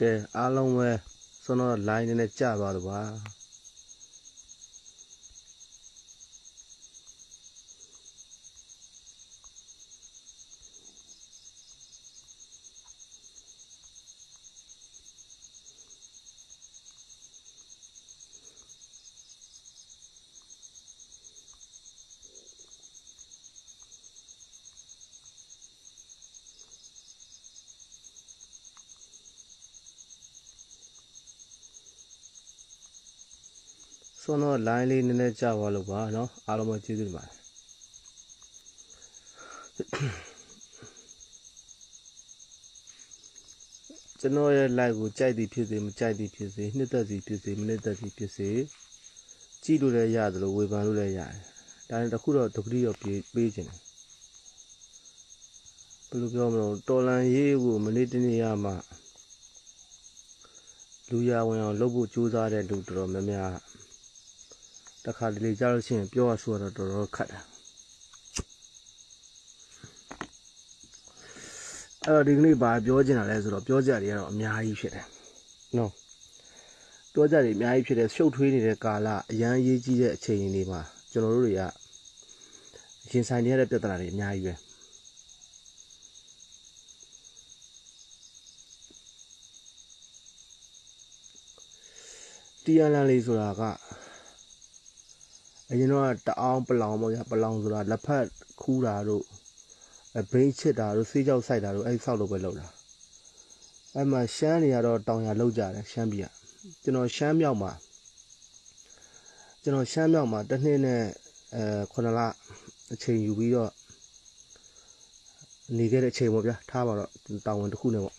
ကဲအားလုံးပဲစွန်းတော့ line နည်းနည်းကျသွားတော့ပါ စွန်းတော့ line လေးနည်းနည်းကျသွားလို့ပါเนาะအားလုံးပဲကျေးဇူးတင်ပါတယ်ကျွန်တော်ရဲ့ live ကိုကြိုက်သည်ဖြစ်စေမကြိုက်သည်ဖြစ်စေနှစ်သက်သည်ဖြစ်စေမနှစ်သက်သည်ဖြစ်စေကြည့်လို့လည်းရတယ်လို့ဝေဖန်လို့လည်းရတယ်ဒါနဲ့တခုတော့တတိရောပေးပေးခြင်းတယ်ဘယ်လိုပြောမလို့တော်လန်ရေးကိုမနေ့တနေ့ရမှလူရဝင်အောင်လုပ်ဖို့ကြိုးစားတဲ့လူတော်တော်များများ တခါတလေကြားလို့ရှိရင်ပြောရဆိုတော့တော်တော်ခက်တယ်အဲ့တော့ဒီကနေ့ဘာပြောချင်တာလဲဆိုတော့ပြောကြတွေကတော့အများကြီးဖြစ်တယ်နော်ပြောကြတွေအများကြီးဖြစ်တယ်ရှုပ်ထွေးနေတဲ့ကာလအရန်ရေးကြီးတဲ့အချိန်တွေမှာကျွန်တော်တို့တွေကရင်ဆိုင်နေရတဲ့ပြဿနာတွေအများကြီးပဲတီယန်လန်လေးဆိုတာက အရင်တော့တအောင်ပလောင်ပေါ့ဗျာပလောင်ဆိုတာလက်ဖက်ခူးတာတို့အဘိန်းချစ်တာတို့ဆေးကြောက်ဆိုင်တာတို့အဲ့ဆောက်လို့ပဲလုပ်တာအဲ့မှာရှမ်းတွေကတော့တောင်ရလောက်ကြတယ်ရှမ်းပြည်ကကျွန်တော်ရှမ်းမြောက်မှာကျွန်တော်ရှမ်းမြောက်မှာတစ်နှစ်နဲ့အဲ9လအချိန်ယူပြီးတော့နေခဲ့တဲ့အချိန်ပေါ့ဗျာထားပါတော့တောင်ဝင်တစ်ခုနဲ့ပေါ့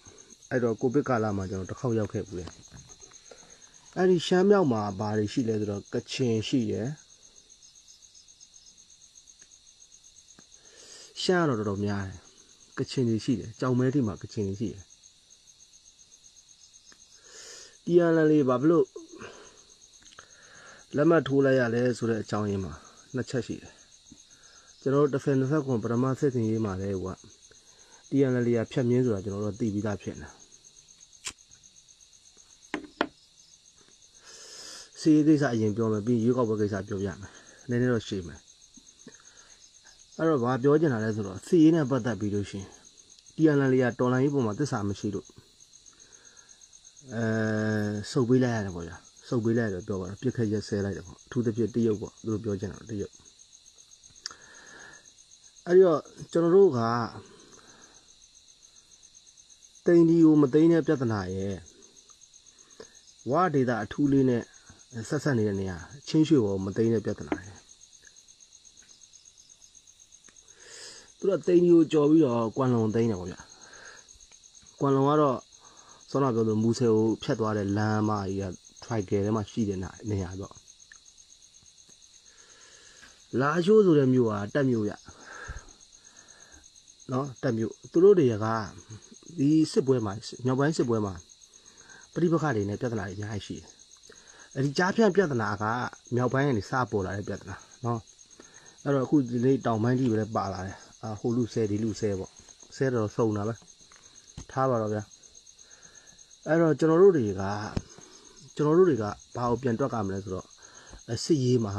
အဲ့တော့ကိုဗစ်ကာလမှာကျွန်တော်တစ်ခေါက်ရောက်ခဲ့ဘူးလေအဲ့ဒီရှမ်းမြောက်မှာဘာတွေရှိလဲဆိုတော့ကချင်ရှိရယ် ရှမ်းကတော့တော်တော်များတယ်ကချင်တွေရှိတယ်ကြောင်မဲတိမှာကချင်တွေရှိတယ်တီယန်လန်လေးဘာဖြစ်လို့လက်မှတ်ထိုးလိုက်ရလဲဆိုတဲ့အကြောင်းရင်းမှာနှစ်ချက်ရှိတယ်ကျွန်တော်တို့တစ်ဖက်တစ်ဖက်ကွန်ပရမစစ်တင်ရေးမှာလဲဟိုကတီယန်လန်လေးကဖြတ်မြင်းဆိုတာကျွန်တော်တို့သိပြီးသားဖြစ်နေစီးရေးကိစ္စအရင်ပြောမယ်ပြီးရွေးကောက်ပွဲကိစ္စပြောပြမယ်နည်းနည်းတော့ရှင်းမယ် အဲ့တော့ဘာပြောချင်တာလဲဆိုတော့စီးရေးနဲ့ပတ်သက်ပြီးလို့ရှိရင်တီယန်လန်လေးကတော်လိုင်းရေးပုံမှာသစ္စာမရှိလို့အဲစုပ်ပေးလိုက်ရတယ်ပေါ့ဗျာစုပ်ပေးလိုက်ရတယ်ပြောပါတော့ပြစ်ခက်ရက်ဆဲလိုက်တယ်ပေါ့အထူးသဖြင့်တရုတ်ပေါ့သူတို့ပြောချင်တာတရုတ်အဲ့တော့ကျွန်တော်တို့ကတိန်ဒီကိုမသိတဲ့ပြဿနာရဲ့ဝါဒေတာအထူးလေးနဲ့ဆက်ဆက်နေတဲ့နေရာချင်းရွှေဘောမသိတဲ့ပြဿနာရဲ့ သူတို့တိန်ဒီကိုကြော်ပြီးတော့ကွမ်လုံသိမ်းတယ်ပေါ့ဗျာကွမ်လုံကတော့ဆောနာပြောလို့မူဆယ်ကိုဖြတ်သွားတဲ့လမ်းမကြီးက triangle ထဲမှာရှိတဲ့နေရာပေါ့လာချိုးဆိုတဲ့မြို့ကတက်မြို့ရနော်တက်မြို့သူတို့တွေကဒီစစ်ပွဲမှာမြောက်ပိုင်းစစ်ပွဲမှာပဋိပက္ခတွေနဲ့ပြဿနာတွေအများကြီးရှိတယ်အဲဒီကြားဖြန့်ပြဿနာကမြောက်ပိုင်းကနေစပေါ်လာတဲ့ပြဿနာနော်အဲ့တော့အခုဒီနေ့တောင်ပိုင်းကြီးပဲပါလာတယ် အာဟိုလူဆဲဒီလူဆဲပေါ့ဆဲတော့စုံတာပဲထားပါတော့ဗျာအဲ့တော့ကျွန်တော်တို့တွေကကျွန်တော်တို့တွေကဘာကိုပြန်တွက်ကမလဲဆိုတော့စစ်ရေးမှာ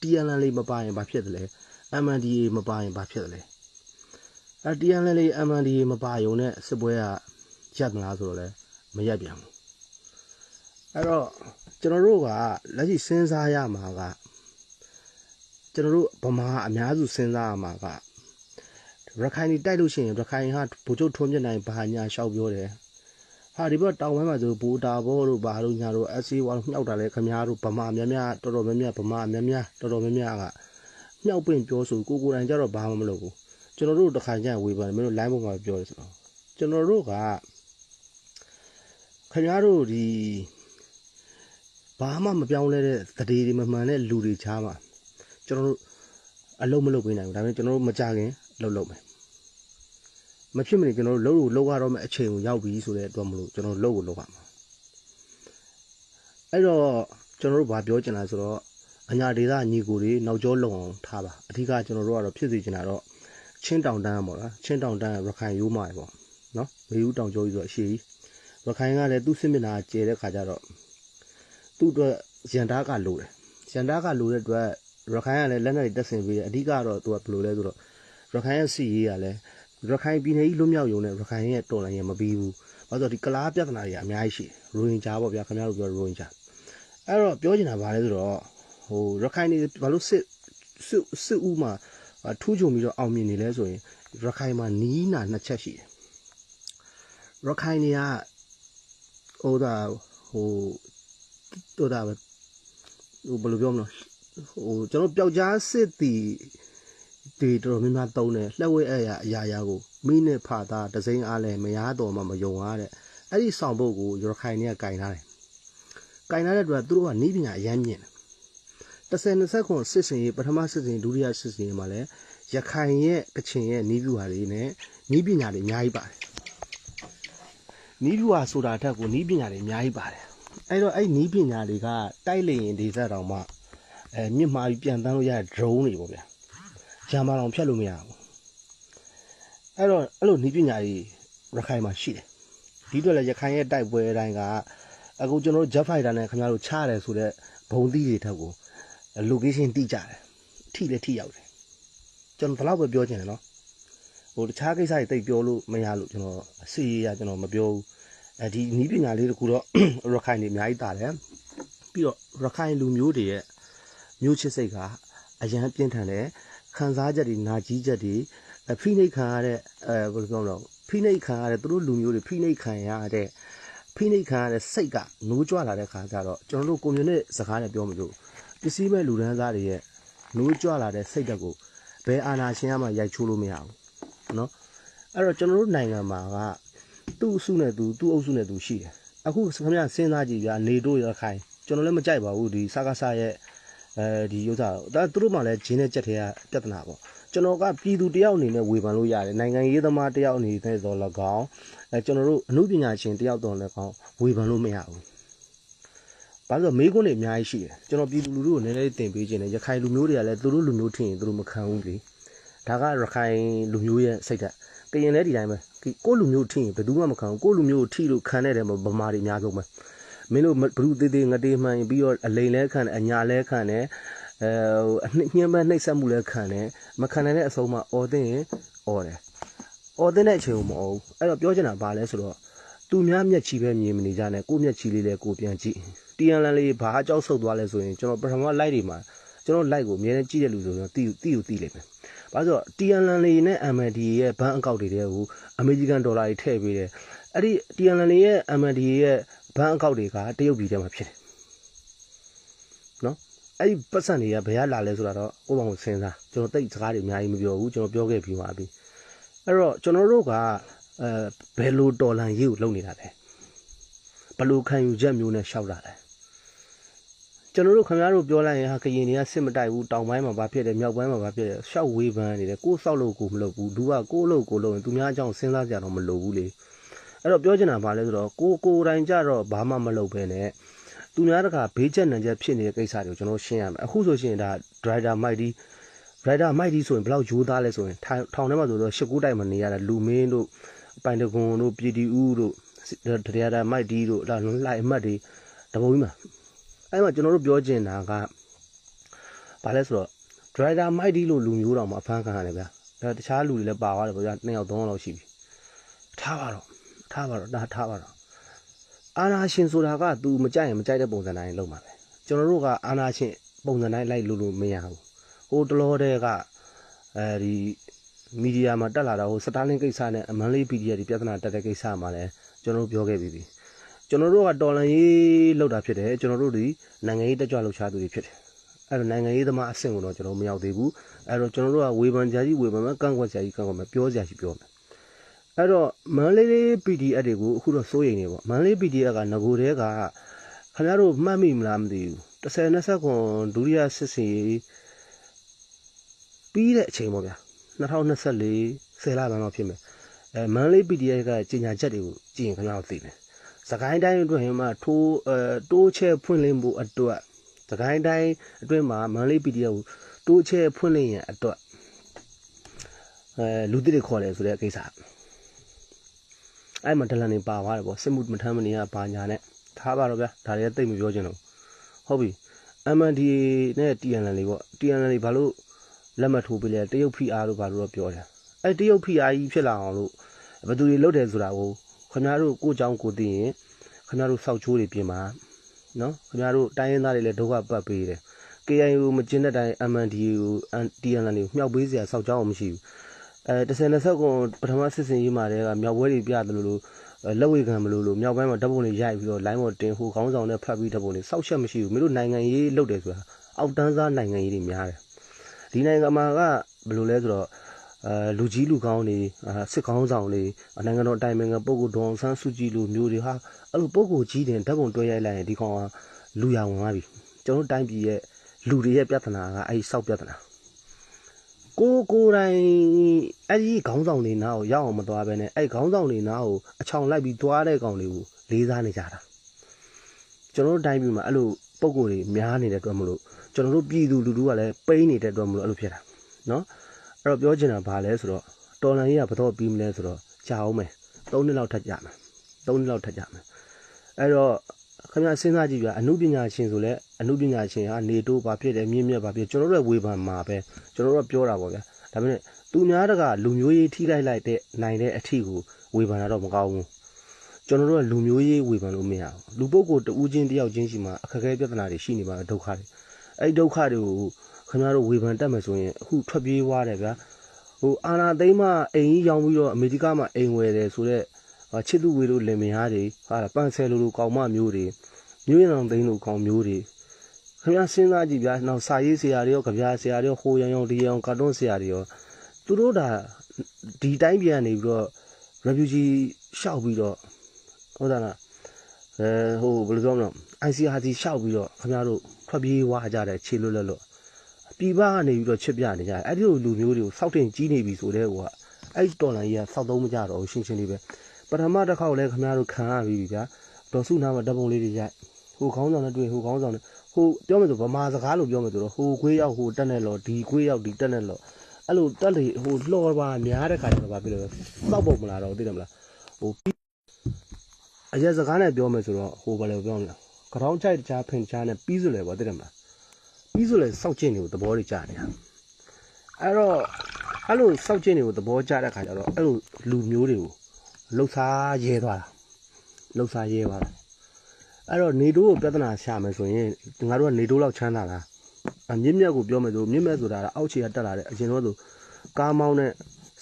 TNL လေးမပါရင်ဘာဖြစ်တယ်လဲ MNDA မပါရင်ဘာဖြစ်တယ်လဲအဲ TNL လေး MNDA မပါရုံနဲ့စစ်ပွဲကရပ်မလားဆိုတော့လဲမရပ်ပြန်ဘူးအဲ့တော့ကျွန်တော်တို့ကလက်ရှိစဉ်းစားရမှာကကျွန်တော်တို့ဗမာအများစုစဉ်းစားရမှာက ရခိုင်တွေတိုက်လို့ရှိရင်ရခိုင်ဟာဗိုလ်ချုပ်ထွန်းမြတ်နိုင်ဘာညာရှောက်ပြောတယ်ဟာဒီဘက်တောင်ပိုင်းမှာဆိုဘူတာဘောတို့ဘာတို့ညာတို့အစီဝါမြောက်တာလဲခမားတို့ဗမာများများတော်တော်များများဗမာများများတော်တော်များများကမြောက်ပင့်ပြောဆိုကိုကိုတိုင်ကြတော့ဘာမှမလုပ်ဘူးကျွန်တော်တို့တခါကျရင်ဝေဖန်တယ်မင်းတို့ line ပေါ်မှာပြောတယ်ဆိုတော့ကျွန်တော်တို့ကခမားတို့ဒီဘာမှမပြောင်းလဲတဲ့သတိတွေမမှန်တဲ့လူတွေချားမှာကျွန်တော်တို့အလုံးမလုပ်ပေးနိုင်ဘူးဒါပေမဲ့ကျွန်တော်တို့မကြခင် လှုပ်လှုပ်မယ်မဖြစ်မနေကျွန်တော်တို့လှုပ်လို့လှုပ်ရတော့မယ့်အချိန်ကိုရောက်ပြီဆိုတဲ့အတွက်မလို့ကျွန်တော်လှုပ်ကိုလှုပ်ရမှာအဲ့တော့ကျွန်တော်တို့ဘာပြောချင်လဲဆိုတော့အညာဒေသညီကိုတွေနောက်ကျောလုံအောင်ထားပါအဓိကကျွန်တော်တို့ကတော့ဖြစ်စီချင်တာတော့ချင်းတောင်တန်းပေါ့လားချင်းတောင်တန်းရခိုင်ရိုးမာပေါ့နော်မေယူတောင်ကျောကြီးဆိုတော့အရှိကြီးရခိုင်ကလည်းသူ့စစ်မျက်နှာကျဲတဲ့ခါကျတော့သူ့အတွက်ရန်တားကလိုတယ်ရန်တားကလိုတဲ့အတွက်ရခိုင်ကလည်းလက်နက်တွေတက်ဆင်ပေးတယ်အဓိကတော့သူကဘယ်လိုလဲဆိုတော့ ရခိုင်ရဲ့စီရေးကလည်းရခိုင်ပြည်နယ်ကြီးလွတ်မြောက်ရုံနဲ့ရခိုင်ရဲ့တော်လှန်ရေးမပြီးဘူးဘာလို့ဆိုတော့ဒီကလားပြဿနာတွေကအများကြီးရှိတယ်ရိုဟင်ဂျာပေါ့ဗျာခင်ဗျားတို့ပြောရိုဟင်ဂျာအဲ့တော့ပြောချင်တာဗာလဲဆိုတော့ဟိုရခိုင်တွေဘာလို့စစ်စစ်စစ်ဦးမှာထူးချွန်ပြီးတော့အောင်မြင်နေလဲဆိုရင်ရခိုင်မှာနီးနာနှစ်ချက်ရှိတယ်ရခိုင်တွေကဟိုဒါဟိုဟိုဒါပဲဟိုဘယ်လိုပြောမလဲဟိုကျွန်တော်ပျောက်ကြားစစ်တီ တွေတော်တော်များများတုံးတယ်လှက်ဝဲအဲ့ရအရာရာကိုမိနဲ့ဖာသားဒစိမ့်အားလဲမရတော်မှမယုံရတဲ့အဲ့ဒီဆောင်ပုတ်ကိုရခိုင်တွေကကင်ထားတယ်ကင်ထားတဲ့အတွက်သူတို့ကနီးပညာအရမ်းမြင့်တယ်30 20ခုစစ်စင်ရေးပထမစစ်စင်ဒုတိယစစ်စင်ရေးမှာလည်းရခိုင်ရဲ့ကချင်ရဲ့နီးပြူဟာတွေနဲ့နီးပညာတွေအများကြီးပါတယ်နီးပြူဟာဆိုတာအထက်ကိုနီးပညာတွေအများကြီးပါတယ်အဲ့တော့အဲ့နီးပညာတွေကတိုက်လေရင်ဒေသတောင်မှအဲမြင့်မာပြီးပြန်တန်းလို့ရတဲ့ drone တွေပေါ့ဗျာ ဂျာမာတောင်ဖြတ်လို့မရဘူးအဲ့တော့အဲ့လိုနီးပညာတွေရခိုင်မှာရှိတယ်ဒီအတွက်လည်းရခိုင်ရဲ့တိုက်ပွဲတိုင်းကအခုကျွန်တော်တို့ jet fighter နဲ့ခင်ဗျားတို့ချရတယ်ဆိုတော့ဘုံသီးတွေထက်ကို location တိကြတယ်ထိလည်းထိရောက်တယ်ကျွန်တော်ဘယ်လောက်ပဲပြောချင်တယ်နော်ဟိုတခြားကိစ္စတွေတိတ်ပြောလို့မရလို့ကျွန်တော်အစီအရကျွန်တော်မပြောဘူးအဲဒီနီးပညာလေးတခုတော့ရခိုင်တွေအများကြီးတာတယ်ပြီးတော့ရခိုင်လူမျိုးတွေရဲ့မျိုးချစ်စိတ်ကအရန်ပြင်းထန်တယ် ခံစားချက်တွေနာကြီးချက်တွေအဖိနှိတ်ခံရတဲ့အဲဘယ်လိုပြောမလဲဖိနှိတ်ခံရတဲ့သူတို့လူမျိုးတွေဖိနှိတ်ခံရတဲ့ဖိနှိတ်ခံရတဲ့စိတ်ကနိုးကြွလာတဲ့ခါကျတော့ကျွန်တော်တို့ကွန်မြူနတီစကားနဲ့ပြောမလို့ပစ္စည်းမဲ့လူဒန်းသားတွေရဲ့နိုးကြွလာတဲ့စိတ်တက်ကိုဘယ်အာဏာရှင်ကမှရိုက်ချိုးလို့မရဘူးเนาะအဲ့တော့ကျွန်တော်တို့နိုင်ငံမှာကသူ့အစုနဲ့သူသူ့အုပ်စုနဲ့သူရှိတယ်အခုခင်ဗျစဉ်းစားကြည့်ဗျာနေတို့ရခိုင်ကျွန်တော်လည်းမကြိုက်ပါဘူးဒီစကားဆာရဲ့ အဲဒီဥစ္စာဒါသူတို့မှလည်းဂျင်းနဲ့ကြက်ထဲကပြဿနာပေါ့ကျွန်တော်ကပြည်သူတယောက်အနေနဲ့ဝေဖန်လို့ရတယ်နိုင်ငံရေးသမားတယောက်အနေနဲ့တော့၎င်းအဲကျွန်တော်တို့အမှုပညာရှင်တယောက်တော့၎င်းဝေဖန်လို့မရဘူးဘာလို့မေးခွန်းတွေအများကြီးရှိတယ်ကျွန်တော်ပြည်သူလူထုကိုနည်းနည်းလေးတင်ပေးခြင်းနဲ့ရခိုင်လူမျိုးတွေကလည်းသူတို့လူမျိုးထင်ရင်သူတို့မခံဘူးလေဒါကရခိုင်လူမျိုးရဲ့စိတ်ဓာတ်ကရင်လည်းဒီတိုင်းပဲကိုလူမျိုးထင်ရင်ဘယ်သူမှမခံဘူးကိုလူမျိုးကိုထိလို့ခံတဲ့တယ်ဗမာတွေအများဆုံးပဲ မင်းတို့ဘလူသေးသေးငတေးမှန်ပြီးတော့အလိန်လဲခံတယ်အညာလဲခံတယ်အဲအနှညှင်းမဲ့နှိပ်စက်မှုလဲခံတယ်မခံနိုင်တဲ့အဆုံးမှအော်သိရင်အော်တယ်အော်သိတဲ့အချိန်ကိုမအော်ဘူးအဲ့တော့ပြောချင်တာဘာလဲဆိုတော့သူများမျက်ချီပဲမြင်မနေကြနဲ့ကိုမျက်ချီလေးလဲကိုပြန်ကြည့်တီယန်လန်လေးဘာအကြောက်ဆုတ်သွားလဲဆိုရင်ကျွန်တော်ပထမ light တွေမှာကျွန်တော် light ကိုအများနဲ့ကြည့်တဲ့လူဆိုရင်တီတီကိုတီလိမ့်မယ်။ဘာလို့ဆိုတော့ TNL လေးနဲ့ MND ရဲ့ဘဏ်အကောင့်တွေတဲ့ကိုအမေရိကန်ဒေါ်လာတွေထည့်ပေးတယ်။အဲ့ဒီ TNL လေးရဲ့ MND ရဲ့ ဘဏ်အကောင့်တွေကတရုတ်ပြည်ထဲမှာဖြစ်တယ်။နော်။အဲ့ဒီပတ်စံတွေကဘယ်ကလာလဲဆိုတာတော့ကိုယ့်ဘောင်စဉ်းစားကျွန်တော်တိတ်စကားတွေအများကြီးမပြောဘူးကျွန်တော်ပြောခဲ့ပြီးပါပြီ။အဲ့တော့ကျွန်တော်တို့ကအဲဘယ်လိုတော်လန်ရေးကိုလုပ်နေတာလဲ။ဘယ်လိုခံယူချက်မျိုးနဲ့ရှောက်တာလဲ။ကျွန်တော်တို့ခင်ဗျားတို့ပြောလိုက်ရင်ဟာကရင်တွေကစစ်မတိုက်ဘူးတောင်ပိုင်းမှာဘာဖြစ်တယ်မြောက်ပိုင်းမှာဘာဖြစ်တယ်ရှောက်ဝေးပန်းနေတယ်ကိုယ်ဆောက်လို့ကိုမလုပ်ဘူးသူကကိုယ်လို့ကိုလုပ်ရင်သူများအကြောင်းစဉ်းစားကြတော့မလုပ်ဘူးလေ အဲ့တော့ပြောချင်တာဘာလဲဆိုတော့ကိုကိုယ်တိုင်ကြတော့ဘာမှမလုပ်ဘဲနဲ့သူများတကဘေးချက်နံချက်ဖြစ်နေတဲ့ကိစ္စတွေကိုကျွန်တော်ရှင်းရမယ်အခုဆိုရှင်ဒါ driver mighty driver mighty ဆိုရင်ဘယ်လောက်ရိုးသားလဲဆိုရင်ထောင်ထဲမှာဆိုတော့ရှစ်ကူးတိုက်မှာနေရတဲ့လူမင်းတို့ပိုင်တကွန်တို့ပြည်တီဦးတို့တရားဒါမိုက်ဒီတို့လိုက်အမှတ်တွေတပုံကြီးမှာအဲ့မှာကျွန်တော်တို့ပြောချင်တာကဘာလဲဆိုတော့ driver mighty လို့လူမျိုးတော်မှာအဖမ်းခံရတယ်ဗျာဒါတခြားလူတွေလည်းပါသွားတယ်ဗျာနှစ်ယောက်သုံးယောက်လောက်ရှိပြီထားပါတော့ ထားပါတော့ဒါထားပါတော့အာနာရှင်ဆိုတာက तू မကြိုက်ရင်မကြိုက်တဲ့ပုံစံတိုင်းလုပ်မှာပဲကျွန်တော်တို့ကအာနာရှင်ပုံစံတိုင်းလိုက်လို့လို့မရဘူးဟိုတလောတဲ့ကအဲဒီမီဒီယာမှာတက်လာတာဟိုစတာလင်းကိစ္စနဲ့အမန်လေး PDF ဒီပြဿနာတက်တဲ့ကိစ္စမှာလည်းကျွန်တော်တို့ပြောခဲ့ပြီးပြီကျွန်တော်တို့ကတော်လန်ရေးလောက်တာဖြစ်တယ်ကျွန်တော်တို့ဒီနိုင်ငံရေးတက်ကြွလှုပ်ရှားသူတွေဖြစ်တယ်အဲ့တော့နိုင်ငံရေးသမားအဆင့်ကိုတော့ကျွန်တော်မရောက်သေးဘူးအဲ့တော့ကျွန်တော်တို့ကဝေဖန်ကြကြီးဝေဖန်မယ်ကန့်ကွက်ကြကြီးကန့်ကွက်မယ်ပြောကြကြီးပြောမယ် အဲ့တော့မန်လေးလေး PDF တွေကိုအခုတော့စိုးရိမ်နေပေါ့မန်လေး PDF ကငကိုတဲကခင်ဗျားတို့မှတ်မိမလားမသိဘူး30 20ခွန်ဒုတိယစစ်စင်ပြီးတဲ့အချိန်ပေါ့ဗျာ2024 10လပိုင်းမှာဖြစ်မယ်အဲမန်လေး PDF ကကြီးညာချက်တွေကိုကြည့်ရင်ခင်ဗျားတို့သိမယ်စကိုင်းတိုင်းအတွင်းမှာထိုးအဲတိုးချဲဖွင့်လင်းဖို့အတွက်စကိုင်းတိုင်းအတွင်းမှာမန်လေး PDF ကိုတိုးချဲဖွင့်လင်းရန်အတွက်အဲလူသစ်တွေခေါ်တယ်ဆိုတဲ့ကိစ္စ အဲ့မှာဒလန်နေပါသွားတယ်ပေါ့စစ်မှုမထမ်းမနေရဘာညာနဲ့ထားပါတော့ဗျာဒါတွေကတိတ်မပြောချင်တော့ဟုတ်ပြီ MNDA နဲ့ TNL လေးပေါ့ TNL လေးဘာလို့လက်မှတ်ထိုးပေးလဲတရုတ် PR လို့ဘာလို့တော့ပြောတယ်အဲ့တရုတ် PR ကြီးဖြစ်လာအောင်လို့ဘယ်သူတွေလုပ်တယ်ဆိုတာကိုခင်ဗျားတို့ကိုเจ้าကိုသိရင်ခင်ဗျားတို့စောက်ချိုးတွေပြင်ပါနော်ခင်ဗျားတို့တိုင်းရင်းသားတွေလည်းဒုက္ခပတ်ပေးတယ် KIO မကျင်းတဲ့တိုင်း MNDA ကို TNL ကိုမြှောက်ပေးစရာစောက်ကြောင်းမရှိဘူး အဲ30 20ကွန်ပထမစစ်စင်ရေးမှာတည်းကမြောက်ပွဲတွေပြတယ်လို့လို့လက်ဝေခံမလို့လို့မြောက်ပိုင်းမှာဓာတ်ပုံတွေရိုက်ပြီးတော့ line ပေါ်တင်ဟိုခေါင်းဆောင်နဲ့ဖတ်ပြီးဓာတ်ပုံတွေစောက်ချက်မရှိဘူးမင်းတို့နိုင်ငံရေးလုပ်တယ်ဆိုတာအောက်တန်းစားနိုင်ငံရေးတွေများတယ်ဒီနိုင်ငံမှာကဘယ်လိုလဲဆိုတော့အဲလူကြီးလူကောင်းတွေစစ်ကောင်းဆောင်တွေနိုင်ငံတော်တိုင်ပင်ခံပုဂ္ဂိုလ်ဒေါအောင်ဆန်းစုကြည်လူမျိုးတွေဟာအဲ့လိုပုဂ္ဂိုလ်ကြီးတင်ဓာတ်ပုံတွဲရိုက်လိုက်ရင်ဒီကောင်ကလူရဝင်သွားပြီကျွန်တော်တိုင်းပြည်ရဲ့လူတွေရဲ့ပြဿနာကအဲ့ဒီစောက်ပြဿနာ ကိုကိုယ်တိုင်အဲ့ဒီခေါင်းဆောင်တွေနားကိုရောက်အောင်မသွားဘဲနဲ့အဲ့ခေါင်းဆောင်တွေနားကိုအချောင်လိုက်ပြီးသွားတဲ့ကောင်တွေကိုလေးစားနေကြတာကျွန်တော်တို့တိုင်းပြည်မှာအဲ့လိုပုံကိုယ်တွေများနေတဲ့အတွက်မလို့ကျွန်တော်တို့ပြည်သူလူထုကလည်းပိန်းနေတဲ့အတွက်မလို့အဲ့လိုဖြစ်တာနော်အဲ့တော့ပြောချင်တာဘာလဲဆိုတော့တော်လန်ကြီးကဘယ်တော့ပြီးမလဲဆိုတော့ကြာအောင်မယ်၃နှစ်လောက်ထပ်ကြာမယ်၃နှစ်လောက်ထပ်ကြာမယ်အဲ့တော့ ခင်ဗျစဉ်းစားကြည့်ပြအမှုပညာရှင်ဆိုလဲအမှုပညာရှင်ဟာနေတိုးဘာဖြစ်တယ်မြင့်မြတ်ဘာဖြစ်ကျွန်တော်တို့ဝေဖန်မှာပဲကျွန်တော်တို့ပြောတာပေါ့ဗျာဒါပေမဲ့သူများတကလူမျိုးရေးထိလိုက်လိုက်တဲ့နိုင်တဲ့အထီကိုဝေဖန်တာတော့မကောင်းဘူးကျွန်တော်တို့ကလူမျိုးရေးဝေဖန်လို့မရဘူးလူပုဂ္ဂိုလ်တဦးချင်းတယောက်ချင်းရှိမှအခက်အခဲပြဿနာတွေရှိနေပါဒုက္ခတွေအဲ့ဒုက္ခတွေကိုခင်ဗျားတို့ဝေဖန်တတ်မယ်ဆိုရင်အခုထွက်ပြေးသွားတယ်ဗျာဟိုအာနာသိမ်းမအိမ်ကြီးရောင်းပြီးတော့အမေရိကမှာအိမ်ဝယ်တယ်ဆိုတော့ ချစ်သူဝေလို့လင်မယားတွေဟာပန်ဆယ်လိုလိုကောင်မမျိုးတွေမျိုးရင်အောင်သိန်းလိုကောင်မျိုးတွေခင်ဗျားစဉ်းစားကြည့်ဗျာနောက်စာရေးဆရာတွေရောကြပြဆရာတွေရောဟိုရန်ရောဒီရန်ကာတွန်းဆရာတွေရောသူတို့ဒါဒီတိုင်းပြန်နေပြီးတော့ refugee ရှောက်ပြီးတော့ဟုတ်တယ်လားအဲဟိုဘယ်လိုပြောမလဲ ICRC ရှောက်ပြီးတော့ခင်ဗျားတို့ထွက်ပြေးဝါကြတယ်ခြေလွတ်လွတ်လွတ်ပြည်ပကနေပြီးတော့ချစ်ပြနေကြတယ်အဲ့ဒီလိုလူမျိုးတွေကိုစောက်တင်ကြီးနေပြီဆိုတဲ့ဟိုကအဲ့ဒီတော်လန်ကြီးကစောက်သုံးမကြတော့ရှင်းရှင်းလေးပဲ ပထမတစ်ခေါက်လဲခင်ဗျားတို့ခံရပြီဗျာဒေါ်စုနာမှာဓာတ်ပုံလေးတွေရိုက်ဟိုခေါင်းဆောင်နဲ့တွေ့ဟိုခေါင်းဆောင်နဲ့ဟိုပြောမယ်ဆိုဗမာစကားလို့ပြောမယ်ဆိုတော့ဟိုခွေးရောက်ဟိုတက်နဲ့လော်ဒီခွေးရောက်ဒီတက်နဲ့လော်အဲ့လိုတက်လေဟိုလှော်ပါများတဲ့ခါကျတော့ဗာပြလို့စောက်ပုံမလားတော့သိတယ်မလားဟိုအရက်စကားနဲ့ပြောမယ်ဆိုတော့ဟိုဘာလဲပြောမလဲခေါင်းချိုက်တခြားဖင်ချားနဲ့ပြီးဆိုလဲပေါ့သိတယ်မလားပြီးဆိုလဲစောက်ကျင့်တွေကိုသဘောတွေကြားနေတာအဲ့တော့အဲ့လိုစောက်ကျင့်တွေကိုသဘောကျတဲ့ခါကျတော့အဲ့လိုလူမျိုးတွေကို လှုပ်ရှားရဲသွားတာလှုပ်ရှားရဲသွားတာအဲ့တော့နေတိုးကိုပြဿနာရှာမယ်ဆိုရင်ငါတို့ကနေတိုးလောက်ချမ်းသာလားအမြင့်မြတ်ကိုပြောမယ်ဆိုမြင့်မြတ်ဆိုတာကအောက်ခြေကတက်လာတဲ့အရင်တော့ဆိုကားမောင်းတဲ့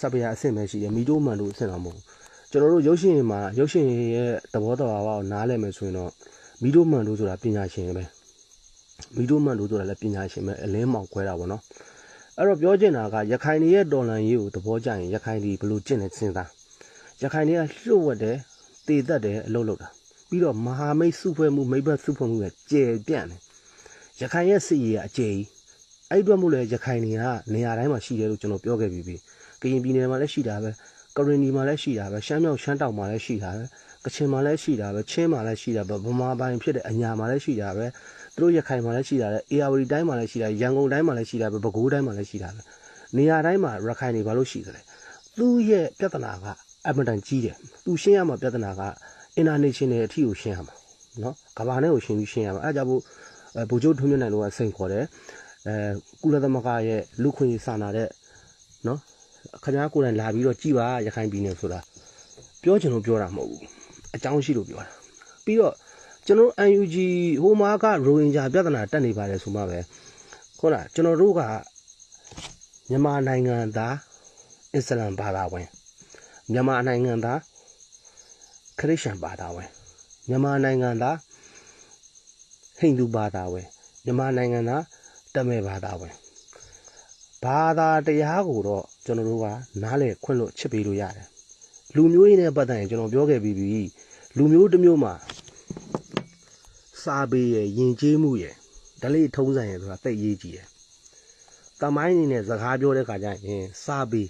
စပယ်ယာအဆင့်ပဲရှိတယ်မီတိုးမှန်လို့အဆင့်တော့မဟုတ်ဘူးကျွန်တော်တို့ရုပ်ရှင်မှာရုပ်ရှင်ရဲ့သဘောတော်ဘာကိုနားလည်မယ်ဆိုရင်တော့မီတိုးမှန်လို့ဆိုတာပညာရှင်ပဲမီတိုးမှန်လို့ဆိုတာလည်းပညာရှင်ပဲအလင်းမောင်ခွဲတာပေါ့နော်အဲ့တော့ပြောချင်တာကရခိုင်တွေရဲ့တော်လန်ရေးကိုသဘောကျရင်ရခိုင်တွေဘလို့ကျင့်နေစဉ်းစား ရခိုင်တွေကလှုပ်ဝက်တယ်တည်တတ်တယ်အလုပ်လုပ်တာပြီးတော့မဟာမိတ်စုဖွဲ့မှုမိဘစုဖွဲ့မှုရဲ့ကျယ်ပြန့်တယ်ရခိုင်ရဲ့စစ်ရေးကအကျယ်ကြီးအဲ့အတွက်မို့လဲရခိုင်တွေကနေရာတိုင်းမှာရှိတယ်လို့ကျွန်တော်ပြောခဲ့ပြီးပြီကရင်ပြည်နယ်မှာလည်းရှိတာပဲကရင်ပြည်မှာလည်းရှိတာပဲရှမ်းမြောက်ရှမ်းတောင်မှာလည်းရှိတာပဲကချင်မှာလည်းရှိတာပဲချင်းမှာလည်းရှိတာပဲဗမာပိုင်းဖြစ်တဲ့အညာမှာလည်းရှိတာပဲသူတို့ရခိုင်မှာလည်းရှိတာလေအေယာဝတီတိုင်းမှာလည်းရှိတာရန်ကုန်တိုင်းမှာလည်းရှိတာပဲပဲခူးတိုင်းမှာလည်းရှိတာပဲနေရာတိုင်းမှာရခိုင်တွေဘာလို့ရှိသလဲသူ့ရဲ့ပြဿနာက အမတန်ကြီးတယ်သူရှင်းရမှာပြဿနာက international အထိကိုရှင်းရမှာနော်ကဘာနဲ့ကိုရှင်းပြီးရှင်းရမှာအဲကြဖို့ဗိုလ်ချုပ်ထွန်းမြတ်နိုင်တို့ကစိန်ခေါ်တယ်အဲကုလသမဂ္ဂရဲ့လူခွင့်ရေးစာနာတဲ့နော်ခင်ဗျားကိုယ်တိုင်လာပြီးတော့ကြည်ပါရခိုင်ပြည်နယ်ဆိုတာပြောချင်လို့ပြောတာမဟုတ်ဘူးအကြောင်းရှိလို့ပြောတာပြီးတော့ကျွန်တော် UNG ဟိုမာကရိုဟင်ဂျာပြဿနာတက်နေပါတယ်ဆိုမှပဲဟုတ်လားကျွန်တော်တို့ကမြန်မာနိုင်ငံသားအစ္စလမ်ဘာသာဝင် မြန်မာနိုင်ငံသားခရစ်ယာန်ဘာသာဝင်မြန်မာနိုင်ငံသားဟိန္ဒူဘာသာဝင်မြန်မာနိုင်ငံသားတမဲဘာသာဝင်ဘာသာတရားကိုတော့ကျွန်တော်တို့ကနားလေခွင့်လို့ချစ်ပေးလို့ရတယ်လူမျိုးရင်းနဲ့ပတ်သက်ရင်ကျွန်တော်ပြောခဲ့ပြီးပြီလူမျိုးတစ်မျိုးမှာစာပေရဲ့ယဉ်ကျေးမှုရဲ့ဓလေ့ထုံးစံရဲ့ဆိုတာတိတ်ရေးကြည့်တယ်တမိုင်းအနေနဲ့စကားပြောတဲ့ခါကျရင်စာပေ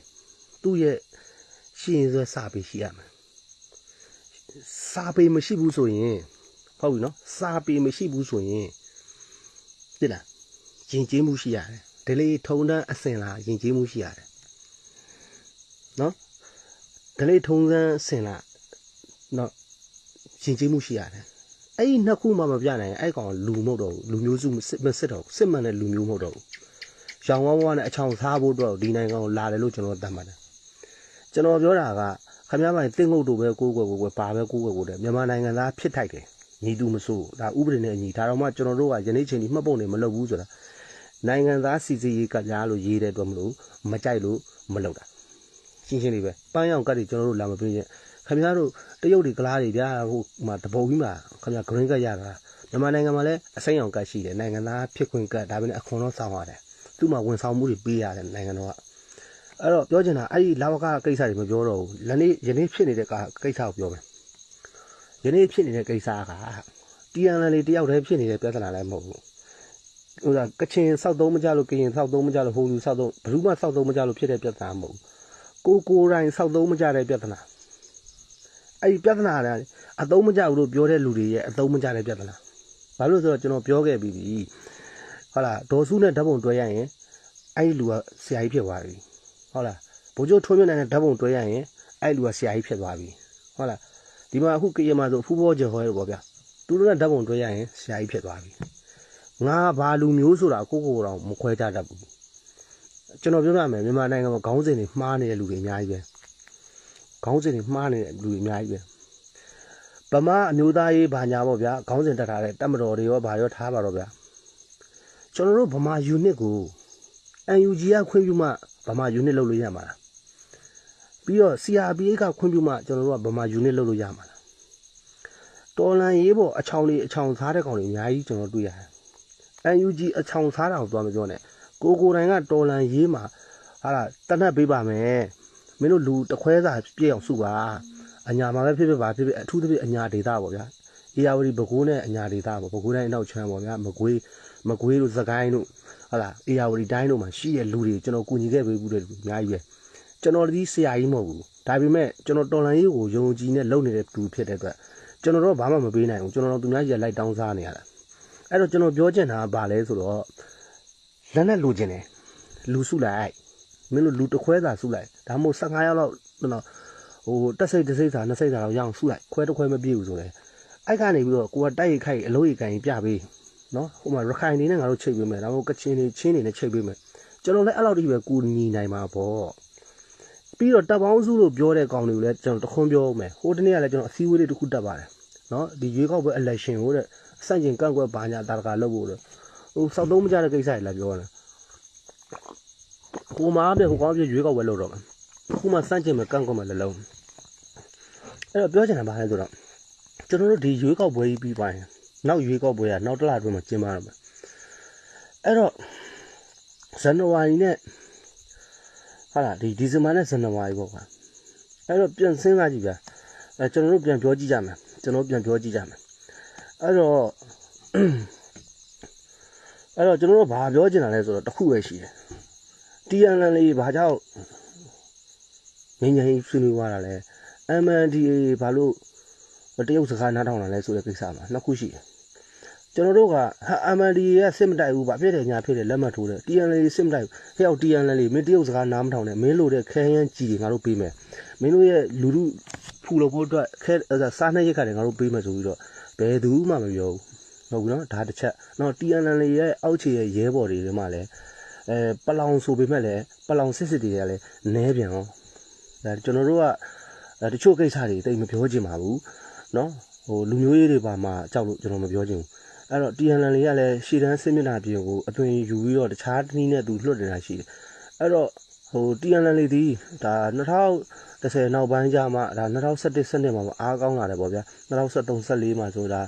သူ့ရဲ့ ရှင်ဆွဲစာပေရှိရမယ်စာပေမရှိဘူးဆိုရင်ဟုတ်ပြီနော်စာပေမရှိဘူးဆိုရင်သိလားယဉ်ကျေးမှုရှိရတယ်ဓလေ့ထုံတန်းအစင်လားယဉ်ကျေးမှုရှိရတယ်နော်ဓလေ့ထုံတန်းအစင်လားနော်ရှင်ကျေးမှုရှိရတယ်အဲ့ဒီနှစ်ခုမှမပြနိုင်ရင်အဲ့ကောင်လူမဟုတ်တော့ဘူးလူမျိုးစုမစစ်မစစ်တော့ဘူးစစ်မှန်တဲ့လူမျိုးမဟုတ်တော့ဘူးရောင်ဝါးဝါးနဲ့အချောင်စားဖို့အတွက်ဒီနိုင်ငံကိုလာတယ်လို့ကျွန်တော်သတ်မှတ်တယ် ကျွန်တော်ပြောတာကခင်ဗျားမိုင်တင်းငုတ်တို့ပဲကိုးကွယ်ကိုယ်ကွယ်ပါပဲကိုးကွယ်ကိုယ်တယ်မြန်မာနိုင်ငံသားဖြစ်ထိုက်တယ်ညီတူမဆိုးဒါဥပဒေနဲ့အညီဒါတော့မှကျွန်တော်တို့ကယနေ့ချိန်ဒီမှတ်ပုံနေမလုပ်ဘူးဆိုတာနိုင်ငံသားစီစီရေးကကြားလို့ရေးတဲ့အတွက်မလို့မကြိုက်လို့မလုပ်တာရှင်းရှင်းလေးပဲပန်းရောင်ကတ်တွေကျွန်တော်တို့လာမပေးရင်ခင်ဗျားတို့တရုတ်တွေကလားတွေဗျာဟိုမှာတပုံကြီးမှာခင်ဗျာ green ကတ်ရတာမြန်မာနိုင်ငံမှာလည်းအစိမ်းရောင်ကတ်ရှိတယ်နိုင်ငံသားဖြစ်ခွင့်ကတ်ဒါပေမဲ့အခွန်တော့စောင်းရတယ်သူ့မှာဝန်ဆောင်မှုတွေပေးရတယ်နိုင်ငံတော်က အဲ့တော့ပြောချင်တာအဲ့ဒီလာဝကကိစ္စတွေမပြောတော့ဘူးလနေ့ယနေ့ဖြစ်နေတဲ့ကိစ္စကိုပြောမယ်ယနေ့ဖြစ်နေတဲ့ကိစ္စကတီအန်လန်လေးတယောက်တည်းဖြစ်နေတဲ့ပြဿနာလည်းမဟုတ်ဘူးဟိုကကချင်စောက်သုံးမကြလို့ကရင်စောက်သုံးမကြလို့ဟိုလူစောက်သုံးဘယ်သူမှစောက်သုံးမကြလို့ဖြစ်တဲ့ပြဿနာမဟုတ်ဘူးကိုကိုယ်တိုင်စောက်သုံးမကြတဲ့ပြဿနာအဲ့ဒီပြဿနာလည်းအသုံးမကြဘူးလို့ပြောတဲ့လူတွေရဲ့အသုံးမကြတဲ့ပြဿနာဘာလို့လဲဆိုတော့ကျွန်တော်ပြောခဲ့ပြီးပြီဟုတ်လားဒေါ်စုနဲ့ဓာတ်ပုံတွဲရရင်အဲ့ဒီလူကဆရာကြီးဖြစ်သွားပြီ ဟုတ်လားဘိုးကျိုးထွေးမြင့်နိုင်တဲ့ဓာတ်ပုံတွဲရရင်အဲ့ဒီလူကဆရာကြီးဖြစ်သွားပြီဟုတ်လားဒီမှာအခုကရင်မှာဆိုဖူးဘောကျော်ဟောရပေါ့ဗျာသူတို့နဲ့ဓာတ်ပုံတွဲရရင်ဆရာကြီးဖြစ်သွားပြီငါဘာလူမျိုးဆိုတာကိုကိုကိုတော့မခွဲကြတတ်ဘူးကျွန်တော်ပြောပြမယ်မြန်မာနိုင်ငံမှာခေါင်းစဉ်တွေမှားနေတဲ့လူတွေအများကြီးပဲခေါင်းစဉ်တွေမှားနေတဲ့လူတွေအများကြီးပဲဗမာအမျိုးသားရေးဘာညာပေါ့ဗျာခေါင်းစဉ်တက်ထားတဲ့တက်မတော်တွေရောဘာရောထားပါတော့ဗျာကျွန်တော်တို့ဗမာယူနစ်ကို UNG ကခွင့်ပြုမှ ဗမာယူနစ်လုပ်လို့ရမှာလားပြီးတော့ CRPA ကခွင့်ပြုမှကျွန်တော်တို့ကဗမာယူနစ်လုပ်လို့ရမှာလားတော်လန်ရေးပေါ်အချောင်လေးအချောင်စားတဲ့ကောင်တွေအများကြီးကျွန်တော်တွေ့ရတယ် UNG အချောင်စားတာကိုသွားမပြောနဲ့ကိုကိုယ်တိုင်ကတော်လန်ရေးမှာဟာလာတနတ်ပေးပါမယ်မင်းတို့လူတခွဲစာပြည့်အောင်စုပါအညာမှာပဲဖြစ်ဖြစ်ပါဖြစ်ဖြစ်အထူးသဖြင့်အညာဒေတာပေါ့ဗျာအေယာဝတီဘကိုးနဲ့အညာဒေတာပေါ့ဘကိုးတိုင်းအနောက်ချမ်းပေါ့ဗျာမကွေးမကွေးတို့စကိုင်းတို့ ဟာလာအေယာဝတီတိုင်းတို့မှာရှိတဲ့လူတွေကျွန်တော်ကူညီခဲ့ပေးဘူးတဲ့လူအများကြီးပဲကျွန်တော်ဒီဆရာကြီးမဟုတ်ဘူးဒါပေမဲ့ကျွန်တော်တော်လန်ရေးကိုယုံကြည်နဲ့လုပ်နေတဲ့သူဖြစ်တဲ့အတွက်ကျွန်တော်တော့ဘာမှမပေးနိုင်ဘူးကျွန်တော်တို့သူများကြီးလိုက်တောင်းစားနေရတာအဲ့တော့ကျွန်တော်ပြောချင်တာကဘာလဲဆိုတော့လက်နဲ့လိုချင်တယ်လူစုလိုက်မင်းတို့လူတစ်ခွဲစာစုလိုက်ဒါမှမဟုတ်15ရောက်လောက်တော့ဟိုတက်စိတ်တစ်စိတ်စာနှစ်စိတ်စာလောက်ရအောင်စုလိုက်ခွဲတစ်ခွဲမပြည့်ဘူးဆိုလဲအဲ့ကနေပြီးတော့ကိုကတိုက်ရိုက်ခိုက်အလို့ရိတ်ကန်ပြပေး နော်ဟိုမှာရခိုင်နေနဲ့ငါတို့ချိတ်ပေးမယ်ဒါမှမဟုတ်ကချင်နေချင်းနေနဲ့ချိတ်ပေးမယ်ကျွန်တော်လည်းအဲ့လောက်တည်းပဲကူညီနိုင်မှာပေါ့ပြီးတော့တပ်ပေါင်းစုလို့ပြောတဲ့ကောင်တွေကိုလည်းကျွန်တော်တခွန်းပြောမယ်ဟိုတနေ့ကလည်းကျွန်တော်အစည်းအဝေးလေးတစ်ခုတက်ပါတယ်နော်ဒီရွေးကောက်ပွဲ election ကိုတဲ့စန့်ကျင်ကန့်ကွက်ပါညာတာတကာလုပ်ဖို့လို့ဟိုစောက်သုံးမကြတဲ့ကိစ္စတွေလည်းပြောတယ်ကိုမားပြဟိုကောင်းပြရွေးကောက်ပွဲလုပ်တော့မှာခုမှစန့်ကျင်မယ်ကန့်ကွက်မယ်လည်းလုံးအဲ့တော့ပြောချင်တာဘာလဲဆိုတော့ကျွန်တော်တို့ဒီရွေးကောက်ပွဲကြီးပြီးပါရင် နောက်ရွေးကောက်ပွဲကနောက်တစ်လအတွင်းမှာကျင်းပရမှာအဲ့တော့ဇန်နဝါရီနဲ့ဟာလာဒီဒီဇင်ဘာနဲ့ဇန်နဝါရီပေါ့ကွာအဲ့တော့ပြန်စဉ်းစားကြည့်ဗျာအဲကျွန်တော်တို့ပြန်ပြောကြည့်ကြမယ်ကျွန်တော်ပြန်ပြောကြည့်ကြမယ်အဲ့တော့အဲ့တော့ကျွန်တော်တို့ဘာပြောချင်တာလဲဆိုတော့တစ်ခုပဲရှိတယ် TNL လေးဘာကြောင့်ငင်းငင်းဆွေးနွေးသွားတာလဲ MNDA ဘာလို့တရုတ်စကားနားထောင်တာလဲဆိုတဲ့ကိစ္စမှာနှစ်ခုရှိတယ် ကျွန်တော်တို့ကဟာ MNDA ကစစ်မတိုက်ဘူးဗာဖြစ်တယ်ညာဖြစ်တယ်လက်မှတ်ထိုးတယ် TNL စစ်မတိုက်ဘူးဟဲ့အောင် TNL လေးမင်းတရုတ်စကားနားမထောင်နဲ့မင်းလိုတဲ့ခဲယမ်းကြီးတွေငါတို့ပေးမယ်မင်းတို့ရဲ့လူလူဖူလို့ဖို့အတွက်ခဲစားနှက်ရက်ခါတွေငါတို့ပေးမယ်ဆိုပြီးတော့ဘယ်သူမှမပြောဘူးဟုတ်ဘူးနော်ဒါတစ်ချက်နော် TNL ရဲ့အောက်ခြေရဲ့ရဲဘော်တွေတွေမှလည်းအဲပလောင်ဆိုပေမဲ့လည်းပလောင်စစ်စစ်တွေကလည်းနဲပြန်အောင်ဒါကျွန်တော်တို့ကတချို့ကိစ္စတွေတိတ်မပြောချင်ပါဘူးနော်ဟိုလူမျိုးရေးတွေပါမှကြောက်လို့ကျွန်တော်မပြောချင်ဘူး အဲ့တော့ TNL တွေကလည်းရှေ့တန်းစစ်မျက်နှာပြင်ကိုအသွင်ယူပြီးတော့တခြားတနည်းနဲ့သူလွှတ်နေတာရှိတယ်အဲ့တော့ဟို TNL လေးဒီဒါ2010နောက်ပိုင်းကျမှဒါ2017စနစ်မှာအားကောင်းလာတယ်ပေါ့ဗျာ2013 14မှာဆိုတာ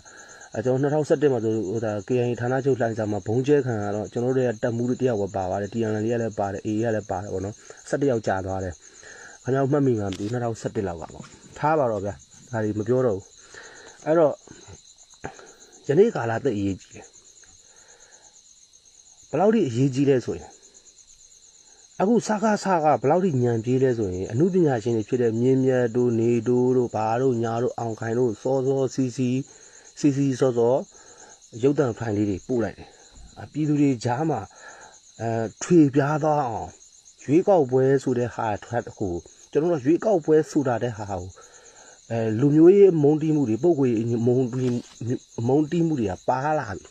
အဲကျွန်တော်2017မှာဆိုဟိုဒါ KI ဌာနချုပ်လှိုင်းစာမှာဘုံကျဲခံရတော့ကျွန်တော်တို့ရဲ့တက်မှုတွေတယောက်ပဲပါပါတယ် TNL လေးကလည်းပါတယ် AA ကလည်းပါတယ်ပေါ့နော်17ယောက်ကြာသွားတယ်ခင်ဗျားမှတ်မိမှာမသိ2017လောက်ကပေါ့ထားပါတော့ဗျာဒါတွေမပြောတော့ဘူးအဲ့တော့ ယနေ့ကာလသက်အရေးကြီးတယ်ဘယ်လောက်ထိအရေးကြီးလဲဆိုရင်အခုစကားစကားဘယ်လောက်ထိညံပြေးလဲဆိုရင်အမှုပညာရှင်တွေဖြစ်တဲ့မြင်းမြတ်တို့နေတို့တို့ဘာတို့ညာတို့အောင်ခိုင်တို့စောစောစီစီစီစီစောစောရုပ်တံဖိုင်လေးတွေပို့လိုက်တယ်အပြည်သူတွေကြားမှာအဲထွေပြားသွားအောင်ရွေးကောက်ပွဲဆိုတဲ့ဟာထွက်ဟိုကျွန်တော်တို့ရွေးကောက်ပွဲဆိုတာတဲ့ဟာကို အဲလူမျိုးရေးမုန်းတီးမှုတွေပုံကိုယ်ရေးမုန်းတီးမုန်းတီးမှုတွေကပါလာပြီ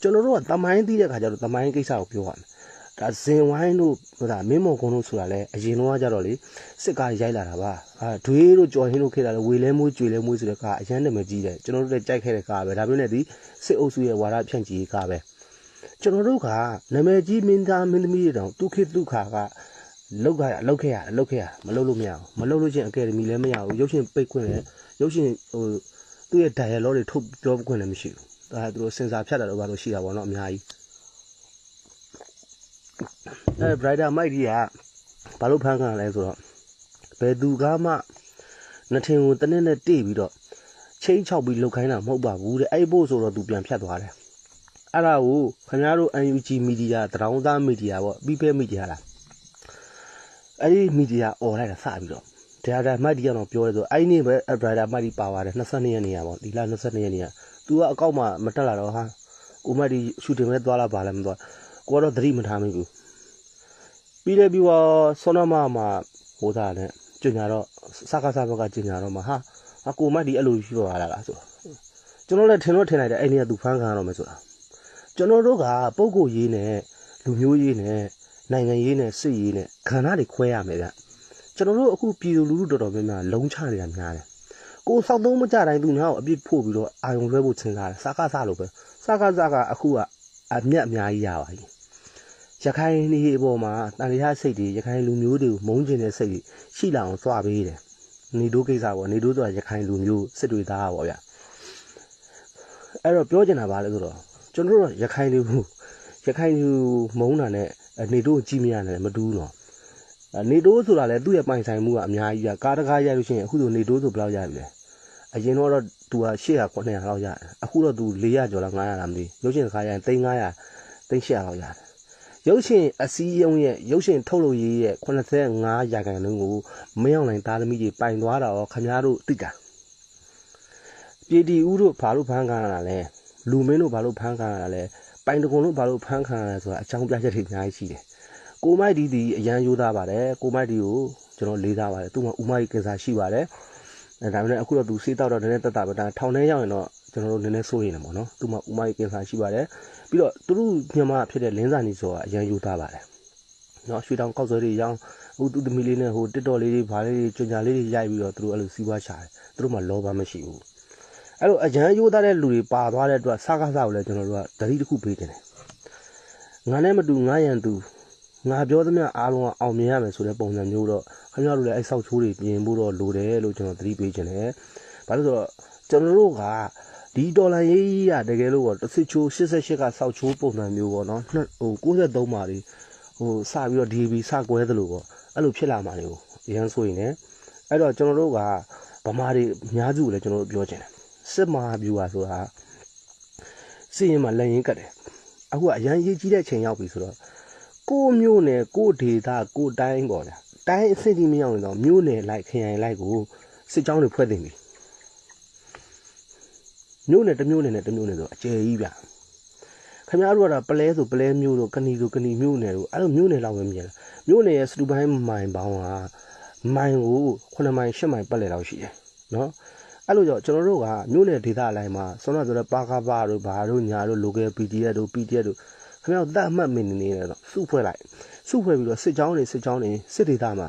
ကျွန်တော်တို့ကတမိုင်းသိတဲ့ခါကျတော့တမိုင်းကိစ္စကိုပြောရမယ်ဒါဇင်ဝိုင်းတို့ဟိုဒါမင်းမော်ကုန်းတို့ဆိုတာလဲအရင်တော့ကကြတော့လေစစ်ကားရိုက်လာတာပါအာဒွေးတို့ကြော်ဟင်းတို့ခေတ်လာလဲဝေလဲမွေးကြွေလဲမွေးဆိုတဲ့ကားအရန်နာမည်ကြီးတယ်ကျွန်တော်တို့လည်းကြိုက်ခဲ့တဲ့ကားပဲဒါပေမဲ့ဒီစစ်အုပ်စုရဲ့ဝါဒဖြန့်ချီရေးကားပဲကျွန်တော်တို့ကနာမည်ကြီးမင်းသားမင်းသမီးတွေတောင်သူခေတ်သူခါက လောက်ခဲ့ရလောက်ခဲ့ရလောက်ခဲ့ရမလောက်လို့မရဘူးမလောက်လို့ချင်းအကယ်ဒမီလည်းမရဘူးရုပ်ရှင်ပိတ်ခွင့်လည်းရုပ်ရှင်ဟိုသူ့ရဲ့ dialogue တွေထုတ်ပြောခွင့်လည်းမရှိဘူးဒါကသူတို့စင်စာဖြတ်တာတော့ဘာလို့ရှိတာပေါ့နော်အများကြီးအဲ brighter mic ကြီးကဘာလို့ဖမ်းခံရလဲဆိုတော့ဘယ်သူကမှနှစ်ထင်ကိုတနည်းနဲ့တိပြီးတော့ချင်းချောက်ပြီးလုတ်ခိုင်းတာမဟုတ်ပါဘူးတဲ့အဲ့ဖို့ဆိုတော့သူပြန်ဖြတ်သွားတယ်အဲ့ဒါကိုခင်ဗျားတို့ UNG media တရောင်းသား media ပေါ့ people media လား အဲ့ဒီမီဒီယာអော်လိုက်တာစပြီးတော့ဒါဒါမိုက်ဒီကတော့ပြောရဲဆိုအဲ့ဒီနေ့ပဲအဘရာဒါမိုက်ဒီပါပါတယ်22ရက်နေ့ကပေါ့ဒီလ22ရက်နေ့ကသူကအကောက်မှမတက်လာတော့ဟာကိုမိုက်ဒီရှူတင်ပဲသွားလာပါလဲမသွားကိုကတော့သတိမထားမိဘူးပြီးတယ်ပြီးတော့ဆောနမမှာဟိုသားနဲ့ကျညာတော့စကားစားဘက်ကကျညာတော့မှာဟာအကိုမိုက်ဒီအဲ့လိုရှိတော့လာလားဆိုကျွန်တော်လည်းထင်တော့ထင်လိုက်တယ်အဲ့ဒီကသူဖမ်းခံရတော့မယ်ဆိုတာကျွန်တော်တို့ကပုံကိုရေးနဲ့လူမျိုးရေးနဲ့ နိုင်ငံရေးနဲ့စစ်ရေးနဲ့ခန္ဓာတွေခွဲရမယ်ဗျကျွန်တော်တို့အခုပြည်သူလူထုတော်တော်များများလုံးချနေတာများတယ်ကိုစောက်သုံးမကြတိုင်းသူများကိုအပြစ်ဖို့ပြီးတော့အာယုံလွှဲဖို့စဉ်းစားတယ်စားကားစားလို့ပဲစားကားစားကအခုကအမျက်အများကြီးရပါပြီရခိုင်နေအပေါ်မှာတန်လျာစိတ်တွေရခိုင်လူမျိုးတွေကိုမုန်းကျင်တဲ့စိတ်တွေရှိလာအောင်စွာပေးတယ်နေတို့ကိစ္စပေါ့နေတို့ဆိုတာရခိုင်လူမျိုးစစ်တွေသားပါဗျအဲ့တော့ပြောချင်တာပါလဲဆိုတော့ကျွန်တော်တို့ရခိုင်လူရခိုင်လူမုန်းတာနဲ့ နေတို့ကြည့်မရနဲ့မတူးတော့နေတို့ဆိုတာလေသူ့ရဲ့ပိုင်ဆိုင်မှုကအများကြီးကကားတကားရိုက်လို့ရှိရင်အခုဆိုနေတို့ဆိုဘယ်လောက်ရပြီလဲအရင်တော့သူက800 900လောက်ရတယ်အခုတော့သူ400ကျော်လောက်900လားမသိရုပ်ရှင်ကားရရင်3500 3800လောက်ရတယ်ရုပ်ရှင်အစည်းအရုံးရဲ့ရုပ်ရှင်ထုတ်လုပ်ရေးရဲ့85ရာခိုင်နှုန်းကိုမရောက်နိုင်သားသမီးတွေပိုင်သွားတာရောခင်ဗျားတို့သိတာပြည်တီဦးတို့ဘာလို့ဖမ်းခံရတာလဲလူမင်းတို့ဘာလို့ဖမ်းခံရတာလဲ ပိုင်တကုံလို့ဘာလို့ဖမ်းခံရလဲဆိုတာအကြောင်းပြချက်တွေအများကြီးရှိတယ်။ကိုမိုက်ဒီဒီအရန်ရိုးသားပါတယ်။ကိုမိုက်ဒီကိုကျွန်တော်လေးသားပါတယ်။သူ့မှာဥမိုက်ကင်ဆာရှိပါတယ်။အဲဒါပေမဲ့အခုတော့သူစေးတောက်တော့နည်းနည်းတက်တာပဲဒါထောင်ထဲရောက်ရင်တော့ကျွန်တော်တို့နည်းနည်းစိုးရိမ်နေပါတော့။သူ့မှာဥမိုက်ကင်ဆာရှိပါတယ်။ပြီးတော့သူတို့ညမဖြစ်တဲ့လင်းစာနီဆိုတာအရန်ရိုးသားပါတယ်။နော်ရွှေတောင်ကောက်ဆွဲတွေရောင်းဟိုသူသမီးလေးနဲ့ဟိုတစ်တော်လေးတွေဗားလေးတွေကြွညာလေးတွေရိုက်ပြီးတော့သူတို့အဲ့လိုစီးပွားရှာတယ်။သူတို့မှလောဘမရှိဘူး။ အဲ့လိုအရန်ရိုးသားတဲ့လူတွေပါသွားတဲ့အတွက်စားကားစားကိုလည်းကျွန်တော်တို့ကဓာတိတစ်ခုပေးတယ်ငါနဲ့မတူငါရန်သူငါပြောသမျှအားလုံးကအောင်မြင်ရမယ်ဆိုတဲ့ပုံစံမျိုးတော့ခင်ဗျားတို့လည်းအဲ့ဆောက်ချိုးတွေပြင်ဖို့တော့လိုတယ်လို့ကျွန်တော်သတိပေးခြင်းတယ်။ဘာလို့ဆိုတော့ကျွန်တော်တို့ကဒီဒေါ်လာရေးကြီးကတကယ်လို့တော့တစ်စစ်ချိုး88ကဆောက်ချိုးပုံစံမျိုးပေါ့နော်။နှစ်ဟို63မှာတွေဟိုစပြီးတော့ DB စကွဲသလိုပေါ့အဲ့လိုဖြစ်လာမှာတွေကိုအရန်ဆိုရင်လည်းအဲ့တော့ကျွန်တော်တို့ကဗမာတွေအများစုလည်းကျွန်တော်တို့ပြောခြင်းတယ်။ စစ်မဟာဗျူဟာဆိုတာစစ်ရင်မှာလက်ရင်ကတ်တယ်။အခုကအရန်ရေးကြီးတဲ့ချိန်ရောက်ပြီဆိုတော့ကိုမျိုးနယ်ကိုဒေတာကိုတိုင်းပေါ့ဗျာတိုင်းအစ်စ်ကြီးမရောက်ရင်တော့မျိုးနယ်လိုက်ခရိုင်လိုက်ကိုစစ်ကြောင်းတွေဖွဲ့သိမ့်ပြီမျိုးနယ်တစ်မျိုးနယ်နဲ့တစ်မျိုးနယ်ဆိုအကျယ်ကြီးဗျခင်ဗျားတို့ကတော့ပလဲဆိုပလဲမျိုးတို့ကဏီဆိုကဏီမျိုးနယ်တို့အဲ့လိုမျိုးနယ်လောက်ပဲမြင်လားမျိုးနယ်ရဲ့စတူပိုင်းမိုင်ပေါင်းကမိုင်ကို9မိုင်10မိုင်ပတ်လည်လောက်ရှိတယ်နော် အဲ့လိုကြောင့်ကျွန်တော်တို့ကမြို့နယ်ဒေသအလိုက်မှာဆောင်းတော့ဆိုတော့ပါကားပါတို့ဘာတို့ညာတို့ local PDF တို့ PDF တို့ခင်ဗျားတို့တတ်အမှတ်မင်းနေနေတော့စုဖွဲ့လိုက်စုဖွဲ့ပြီးတော့စစ်ကြောင်းတွေစစ်ကြောင်းတွေစစ်ဒေသမှာ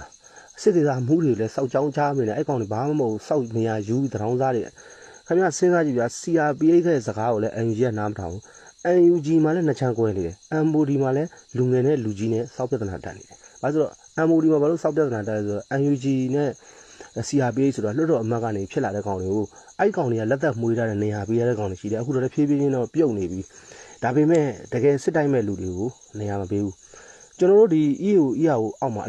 စစ်ဒေသမူးတွေလည်းစောက်ကြောင်းချားနေတယ်အဲ့ကောင်တွေဘာမှမဟုတ်စောက်နေရယူပြီးတရောင်းစားတွေခင်ဗျားစဉ်းစားကြည့်ဗျာ CRPH ရဲ့စကားကိုလည်း NUG ကနားမထောင်ဘူး NUG မှာလည်းနှစ်ချမ်းကွဲနေတယ် MOD မှာလည်းလူငယ်နဲ့လူကြီးနဲ့စောက်ပြဿနာတက်နေတယ်ဘာလို့ဆိုတော့ MOD မှာဘာလို့စောက်ပြဿနာတက်လဲဆိုတော့ NUG နဲ့ CRPH ဆိုတော့လွတ်တော်အမတ်ကနေဖြစ်လာတဲ့ကောင်တွေကိုအဲ့ကောင်တွေကလက်သက်မွေးထားတဲ့နေရာပေးရတဲ့ကောင်တွေရှိတယ်အခုတော့ဖြည်းဖြည်းချင်းတော့ပြုတ်နေပြီဒါပေမဲ့တကယ်စစ်တိုင်းမဲ့လူတွေကိုနေရာမပေးဘူးကျွန်တော်တို့ဒီ EO EAO အောက်မှာ